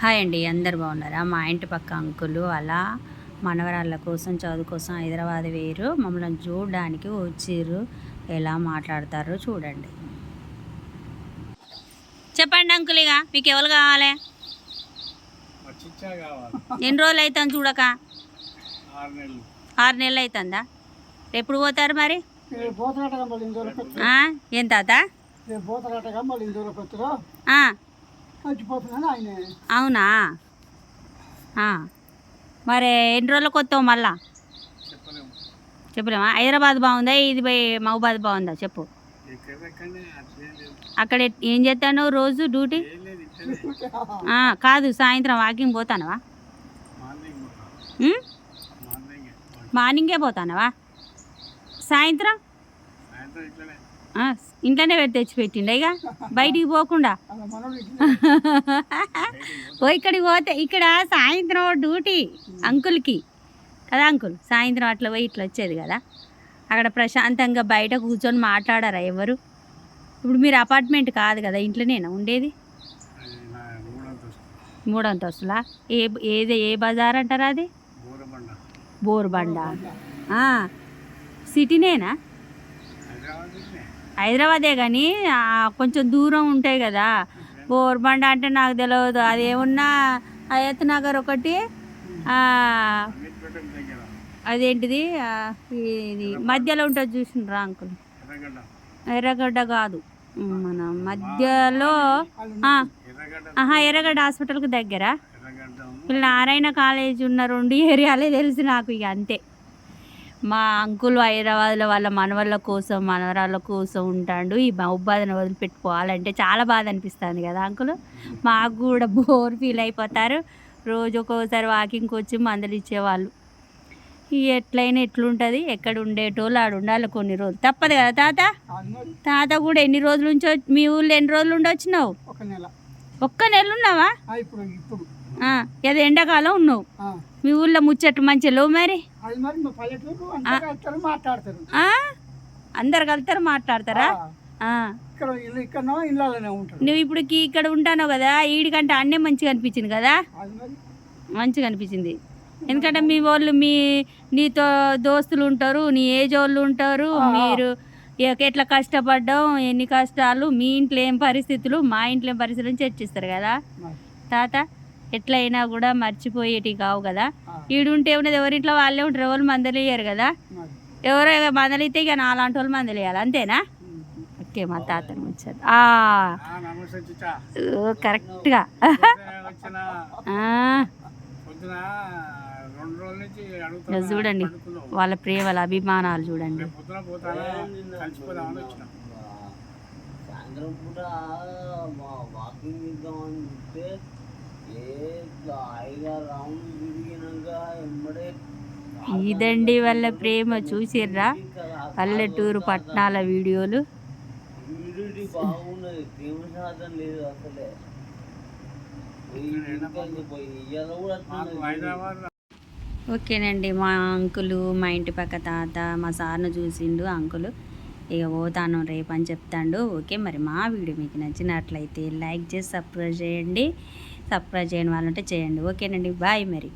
Hi అండి అందరు బాగున్నారా? మా ఇంటి పక్క అంకులు అలా మనవరాళ్ళ కోసం చదువు కోసం హైదరాబాద్ వేరు. మమ్మల్ని చూడడానికి వచ్చిర్రు. ఎలా మాట్లాడతారో చూడండి. చెప్పండి అంకుల్ ఇక మీకు ఎవరు కావాలి? ఎన్ని రోజులు అవుతుంది చూడక? ఆరు నెలలు. అవుతుందా? ఎప్పుడు పోతారు మరి? ఏం తాత? అవునా. మరి ఎన్ని రోజులకు వస్తావు మళ్ళా? చెప్పలేము. హైదరాబాద్ బాగుందా? ఇది పోయి మహబాద్ బాగుందా? చెప్పు. అక్కడ ఏం చేస్తాను రోజు డ్యూటీ? కాదు సాయంత్రం వాకింగ్ పోతానవా? మార్నింగ్ పోతానవా? సాయంత్రం? సాయంత్రం ఇంట్లోనే పెట్టి తెచ్చి పెట్టిండ ఇక బయటికి పోకుండా. అలా ఓ ఇక్కడికి పోతే ఇక్కడ సాయంత్రం డ్యూటీ అంకుల్కి. కదా అంకుల్? సాయంత్రం అట్లా పోయి ఇట్లా వచ్చేది కదా. అక్కడ ప్రశాంతంగా బయట కూర్చొని మాట్లాడారా ఎవరు? ఇప్పుడు మీరు అపార్ట్మెంట్ కాదు కదా ఇంట్లోనేనా ఉండేది? మూడంతస్తులా? ఏ ఏది ఏ బజార్ అంటారా అది? బోర్బండ. సిటీనేనా? హైదరాబాద్ కానీ కొంచెం దూరం ఉంటాయి కదా. బోర్బండ అంటే నాకు తెలియదు అదేమన్నా అయత్ నగర్ ఒకటి అదేంటిది ఇది మధ్యలో ఉంటుంది చూసిండ్రా అంకుల్? ఎర్రగడ్డ కాదు. మన మధ్యలో ఆహా ఎర్రగడ్డ హాస్పిటల్కి దగ్గర. నారాయణ కాలేజ్ ఉన్న రెండు ఏరియాలే తెలుసు నాకు ఇక అంతే. మా అంకుల్ హైదరాబాద్లో వాళ్ళ మనవళ్ళ కోసం మనవరాళ్ళ కోసం ఉంటాడు. ఈ మహబాద్ని వదిలిపెట్టుకోవాలంటే చాలా బాధ అనిపిస్తుంది కదా అంకుల్? మాకు కూడా బోర్ ఫీల్ అయిపోతారు. రోజు ఒక్కోసారి వాకింగ్కి వచ్చి మందులు ఇచ్చేవాళ్ళు. ఎట్లయినా ఎట్లుంటుంది? ఎక్కడ ఉండేటోళ్ళు ఆడు ఉండాలి కొన్ని రోజులు. తప్పదు కదా తాత? తాత కూడా ఎన్ని రోజుల నుంచి వచ్చి- మీ ఊళ్ళో ఎన్ని రోజులు ఉండొచ్చినావు? ఒక నెల. ఒక్క నెల ఉన్నావా ఇప్పుడు ఇప్పుడు. ఏదో ఎండాకాలం ఉన్నావు. మీ ఊళ్ళో ముచ్చట్లు మంచి లేవు మరి? అది మాట్లాడతారు? అందరు కలుతారు మాట్లాడతారా? నువ్వు ఇప్పుడు ఇక్కడ ఉంటాను కదా ఈడికంటే అన్నే మంచిగా అనిపించింది కదా? అది మంచిగా అనిపించింది. ఎందుకంటే మీ వాళ్ళు మీ నీతో దోస్తులు ఉంటారు నీ ఏజ్ వాళ్ళు ఉంటారు. మీరు ఎట్లా కష్టపడ్డాం ఎన్ని కష్టాలు మీ ఇంట్లో ఏం పరిస్థితులు మా ఇంట్లో ఏం పరిస్థితులు చర్చిస్తారు కదా. తాత ఎట్లయినా కూడా మర్చిపోయేటి కావు కదా. ఈడుంటే ఉన్నది ఎవరింట్లో వాళ్ళే ఉంటారు ఎవరు మందలియ్యారు కదా. ఎవరో మందలితే ఇక నాలాంటి వాళ్ళు మందలియాలి అంతేనా. ఓకే మా తాతను వచ్చారు కరెక్ట్గా. చూడండి. వాళ్ళ ప్రేమల అభిమానాలు చూడండి. సాయంత్రం పూట వాకింగ్ చేద్దామని ఎమ్మడే ఇదండి వాళ్ళ ప్రేమ చూసిర్రా? పల్లెటూరు పట్టణాల వీడియోలు. లేదు అసలే. ఓకేనండి. మా అంకులు మా ఇంటి పక్క తాత మా సార్ను చూసిండు అంకులు. ఇక పోతాను రేపు అని చెప్తాడు. ఓకే మరి మా వీడియో మీకు నచ్చినట్లయితే లైక్ చేసి సబ్స్క్రైబ్ చేయండి. సబ్స్క్రైబ్ చేయని వాళ్ళంటే చేయండి. ఓకేనండి. బాయ్ మరి.